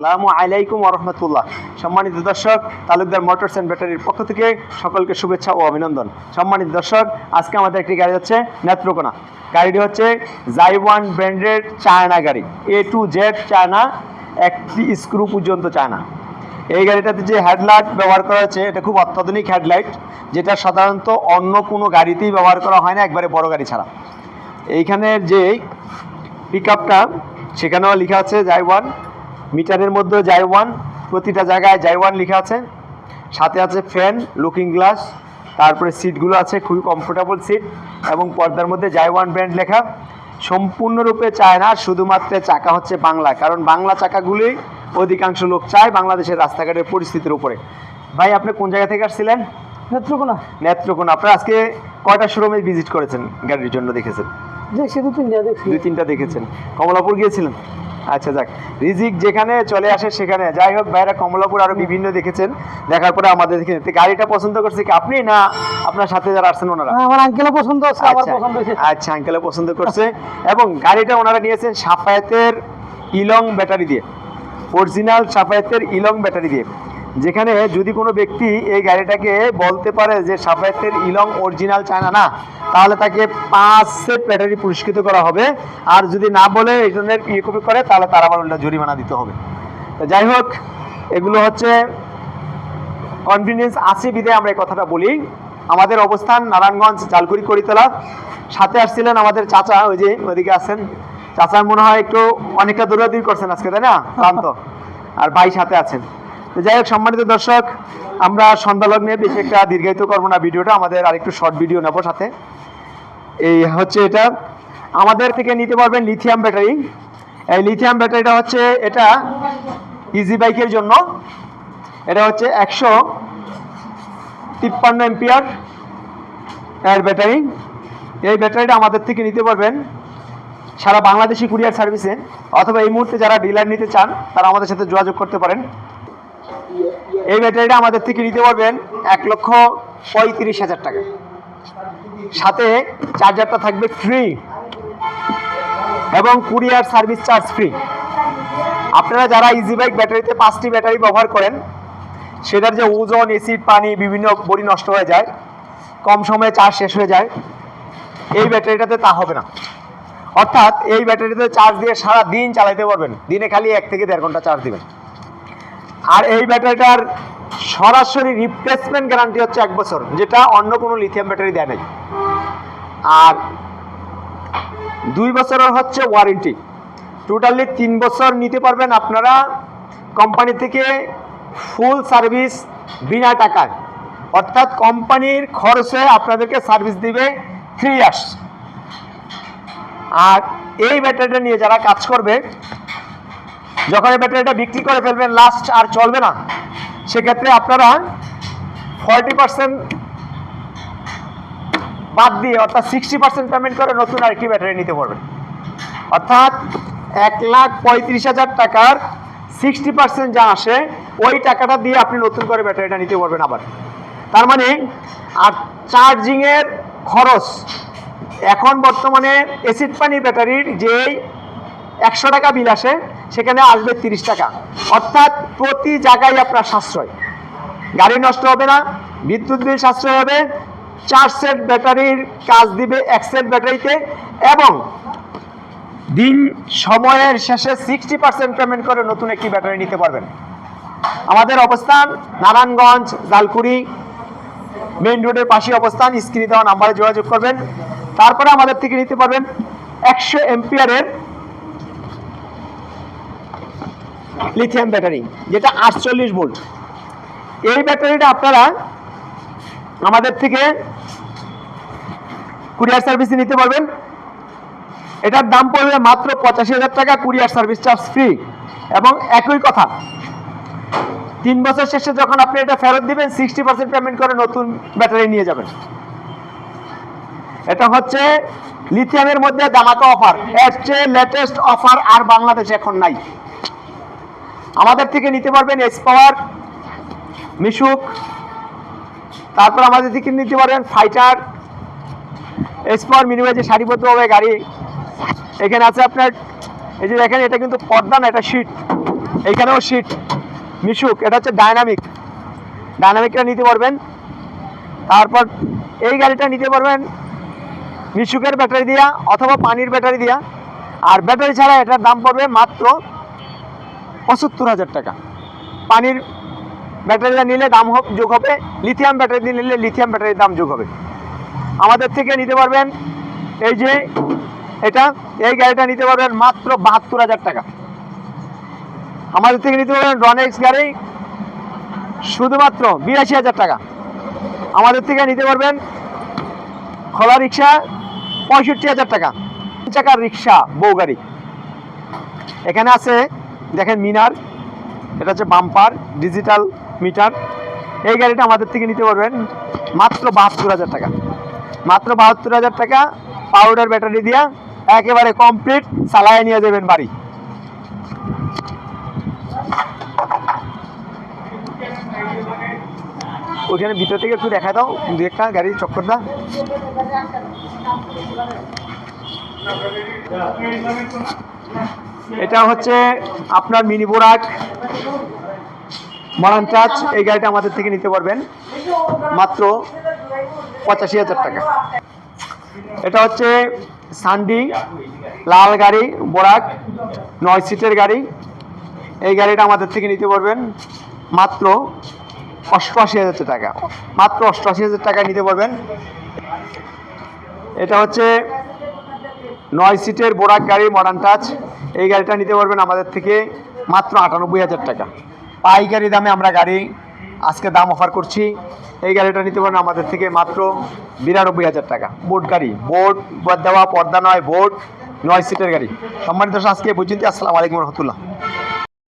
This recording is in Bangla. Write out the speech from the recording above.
আসসালামু আলাইকুম রহমতুল্লাহ। সম্মানিত দর্শক, তালুকদার মোটরস অ্যান্ড ব্যাটারির পক্ষ থেকে সকলকে শুভেচ্ছা ও অভিনন্দন। সম্মানিত দর্শক, আজকে আমাদের একটি গাড়ি হচ্ছে নেত্রকোনা। গাড়িটি হচ্ছে জাইওয়ান ব্র্যান্ডের চায়না গাড়ি এ টু জেড চায়না, একটি স্ক্রু পর্যন্ত চায়না। এই গাড়িটাতে যে হেডলাইট ব্যবহার করা হয়েছে, এটা খুব অত্যাধুনিক হেডলাইট, যেটা সাধারণত অন্য কোনো গাড়িতেই ব্যবহার করা হয় না, একবারে বড় গাড়ি ছাড়া। এইখানের যে পিক সেখানেও লেখা আছে জাইওয়ান মিটারের মধ্যে জাইওয়ান প্রতিটা জায়গায় জাইওয়ান লেখা আছে। সাথে আছে ফ্যান লুকিং গ্লাস তারপরে সিটগুলো আছে খুবই কমফোর্টেবল সিট এবং পর্দার মধ্যে জাইওয়ান ব্র্যান্ড লেখা। সম্পূর্ণরূপে চায় না শুধুমাত্র চাকা হচ্ছে বাংলা কারণ বাংলা চাকাগুলি অধিকাংশ লোক চায় বাংলাদেশের রাস্তাঘাটের পরিস্থিতির উপরে। ভাই আপনি কোন জায়গা থেকে আসছিলেন? নেত্রকোনা। নেত্রকোনা। আপনারা আজকে কয়টা শোরুমে ভিজিট করেছেন? গাড়ির জন্য দেখেছেন? দেখছি দু তিনটা দেখছি। দুই তিনটা দেখেছেন। কমলাপুর গিয়েছিলেন? আচ্ছা যাক। রিজিক যেখানে চলে আসে সেখানে। যাই হোক ভাইরা কমলাপুর আরও বিভিন্ন দেখেছেন। দেখার পরে আমাদের দেখে গাড়িটা পছন্দ করছে কি আপনি না আপনার সাথে যারা আসছেন ওনারা? হ্যাঁ, আমার আঙ্কেলও পছন্দ আচ্ছা আঙ্কেলও আচ্ছা আঙ্কেলে পছন্দ করছে। এবং গাড়িটা ওনারা নিয়েছেন সাফায়াতের ইলং ব্যাটারি দিয়ে। অরিজিনাল সাফায়াতের ইলং ব্যাটারি দিয়ে। যেখানে যদি কোনো ব্যক্তি এই গাড়িটাকে বলতে পারে যে সাফায়াতের ইলং অরিজিনাল চায়না না, তাহলে তাকে পাঁচ সেট ব্যাটারি পুরস্কৃত করা হবে। আর যদি না বলে এই ধরনের ইয়ে কপি করে, তাহলে তার আবার ওটা জরিমানা দিতে হবে। যাই হোক, এগুলো হচ্ছে কনভিনিয়েন্স আছে বিধে আমরা এই কথাটা বলি। আমাদের অবস্থান নারায়ণগঞ্জ, জালকুড়ি, করিতলা। সাথে আসছিলেন আমাদের চাচা, ওই যে ওইদিকে আছেন। চাচার মনে হয় একটু অনেকটা দৌড়াদৌড়ি করছেন আজকে, তাই না? ক্লান্ত। আর ভাই সাথে আছেন। যাই হোক, সম্মানিত দর্শক, আমরা সন্ধ্যা লগ্নে বেশি একটা দীর্ঘায়িত করব না ভিডিওটা, আমাদের আরেকটু শর্ট ভিডিও নেব সাথে। এই হচ্ছে এটা। আমাদের থেকে নিতে পারবেন লিথিয়াম ব্যাটারি এই লিথিয়াম ব্যাটারিটা হচ্ছে, এটা ইজি বাইকের জন্য। এটা হচ্ছে একশো তিপ্পান্ন এম্পিয়ার এর ব্যাটারি এই ব্যাটারিটা আমাদের থেকে নিতে পারবেন সারা বাংলাদেশি কুরিয়ার সার্ভিসে অথবা এই মুহূর্তে যারা ডিলার নিতে চান, তারা আমাদের সাথে যোগাযোগ করতে পারেন। এই ব্যাটারিটা আমাদের থেকে নিতে পারবেন এক লক্ষ পঁয়ত্রিশ হাজার টাকা। সাথে চার্জারটা থাকবে ফ্রি এবং কুরিয়ার সার্ভিস চার্জ ফ্রি আপনারা যারা ইজি বাইক ব্যাটারিতে পাঁচটি ব্যাটারি ব্যবহার করেন, সেটার যে ওজন এসিড পানি, বিভিন্ন বড়ি নষ্ট হয়ে যায়, কম সময়ে চার্জ শেষ হয়ে যায়, এই ব্যাটারিটাতে তা হবে না। অর্থাৎ এই ব্যাটারিতে চার্জ দিয়ে সারা দিন চালাইতে পারবেন। দিনে খালি এক থেকে দেড় ঘণ্টা চার্জ দিবেন। আর এই ব্যাটারিটার সরাসরি রিপ্লেসমেন্ট গ্যারান্টি হচ্ছে এক বছর, যেটা অন্য কোনো লিথিয়াম ব্যাটারি দেয় নাই। আর দুই বছরের হচ্ছে ওয়ারেন্টি টোটালি তিন বছর নিতে পারবেন আপনারা কোম্পানি থেকে ফুল সার্ভিস বিনা টাকায়। অর্থাৎ কোম্পানির খরচে আপনাদেরকে সার্ভিস দিবে থ্রি ইয়ার্স আর এই ব্যাটারিটা নিয়ে যারা কাজ করবে যখন এই ব্যাটারিটা বিক্রি করে ফেলবেন লাস্ট আর চলবে না, সেক্ষেত্রে আপনারা ফর্টি পার্সেন্ট বাদ দিয়ে অর্থাৎ সিক্সটি পার্সেন্ট পেমেন্ট করে নতুন আরেকটি ব্যাটারি নিতে পারবেন। অর্থাৎ এক লাখ পঁয়ত্রিশ হাজার টাকার সিক্সটি পার্সেন্ট যা আসে, ওই টাকাটা দিয়ে আপনি নতুন করে ব্যাটারিটা নিতে পারবেন আবার। তার মানে আর চার্জিংয়ের খরচ, এখন বর্তমানে এসিড পানি ব্যাটারির যেই একশো টাকা বিল আসে, সেখানে আসবে তিরিশ টাকা। অর্থাৎ প্রতি জায়গায় আপনার সাশ্রয়। গাড়ি নষ্ট হবে না, বিদ্যুৎ বিল সাশ্রয় হবে, চার সেট ব্যাটারির কাজ দিবে এক সেট ব্যাটারিতে এবং দিন সময়ের শেষে সিক্সটি পার্সেন্ট পেমেন্ট করে নতুন একটি ব্যাটারি নিতে পারবেন। আমাদের অবস্থান নারায়ণগঞ্জ, জালকুড়ি, মেইন রোডের পাশে অবস্থান। স্ক্রিনে দেওয়া নাম্বারে যোগাযোগ করবেন। তারপরে আমাদের থেকে নিতে পারবেন একশো এম্পিয়ারের লিথিয়াম ব্যাটারি যেটা আটচল্লিশ ভোল্ট এই ব্যাটারিটা আপনারা আমাদের থেকে কুরিয়ার সার্ভিসে নিতে পারবেন। এটার দাম পড়বে মাত্র পঁচাশি হাজার টাকা কুরিয়ার সার্ভিস চার্জ ফ্রি এবং একই কথা, তিন বছর শেষে যখন আপনি এটা ফেরত দিবেন সিক্সটি পার্সেন্ট পেমেন্ট করে নতুন ব্যাটারি নিয়ে যাবেন। এটা হচ্ছে লিথিয়ামের মধ্যে দামাকা অফার এর চেয়ে লেটেস্ট অফার আর বাংলাদেশে এখন নাই। আমাদের থেকে নিতে পারবেন এস পাওয়ার মিশুক। তারপর আমাদের থেকে নিতে পারবেন ফাইটার এস পাওয়ার মিনিমাম যে সারিবদ্ধভাবে গাড়ি, এখানে আছে আপনার, এই যে দেখেন, এটা কিন্তু পর্দা না, এটা শিট এইখানেও সিট মিশুক, এটা হচ্ছে ডায়নামিক ডায়নামিকটা নিতে পারবেন। তারপর এই গাড়িটা নিতে পারবেন মিশুকের ব্যাটারি দিয়া অথবা পানির ব্যাটারি দিয়া। আর ব্যাটারি ছাড়া এটার দাম পড়বে মাত্র পঁচাত্তর হাজার টাকা। পানির ব্যাটারিটা নিলে দাম যোগ হবে লিথিয়াম ব্যাটারি নিলে লিথিয়াম ব্যাটারির দাম যোগ হবে। আমাদের থেকে নিতে পারবেন এই যে এটা, এই গাড়িটা নিতে পারবেন মাত্র বাহাত্তর হাজার টাকা। আমাদের থেকে নিতে পারবেন রনেক্স গাড়ি, শুধুমাত্র বিরাশি হাজার টাকা। আমাদের থেকে নিতে পারবেন খোলা রিক্সা, পঁয়ষট্টি হাজার টাকা। চাকার রিক্সা, বউ গাড়ি। এখানে আছে দেখেন মিনার, এটা হচ্ছে বাম্পার, ডিজিটাল মিটার। এই গাড়িটা আমাদের থেকে নিতে পারবেন মাত্র বাহাত্তর হাজার টাকা। মাত্র বাহাত্তর হাজার টাকা পাউডার ব্যাটারি দিয়া একেবারে কমপ্লিট চালায় নিয়ে যাবেন বাড়ি। ওইখানে ভিতর থেকে একটু দেখা দাও, দু একটা গাড়ি চক্কর দা এটা হচ্ছে আপনার মিনি বোরাক মরান টাচ এই গাড়িটা আমাদের থেকে নিতে পারবেন মাত্র পঁচাশি হাজার টাকা। এটা হচ্ছে সান্ডি লাল গাড়ি, বোরাক, নয় সিটের গাড়ি, এই গাড়িটা আমাদের থেকে নিতে পারবেন মাত্র অষ্টআশি হাজার টাকা। মাত্র অষ্টআশি হাজার টাকা নিতে পারবেন। এটা হচ্ছে নয় সিটের বোরাক গাড়ি মডার্ন টাচ এই গাড়িটা নিতে পারবেন আমাদের থেকে মাত্র আটানব্বই হাজার টাকা। পাইকারি দামে আমরা গাড়ি আজকে দাম অফার করছি। এই গাড়িটা নিতে পারবেন আমাদের থেকে মাত্র বিরানব্বই হাজার টাকা। বোট গাড়ি, বোট দেওয়া, পর্দা নয়, বোট নয় সিটের গাড়ি। সম্মানিত আজকে বুঝিনি আসসালামু আলাইকুম রহমতুল্লাহ।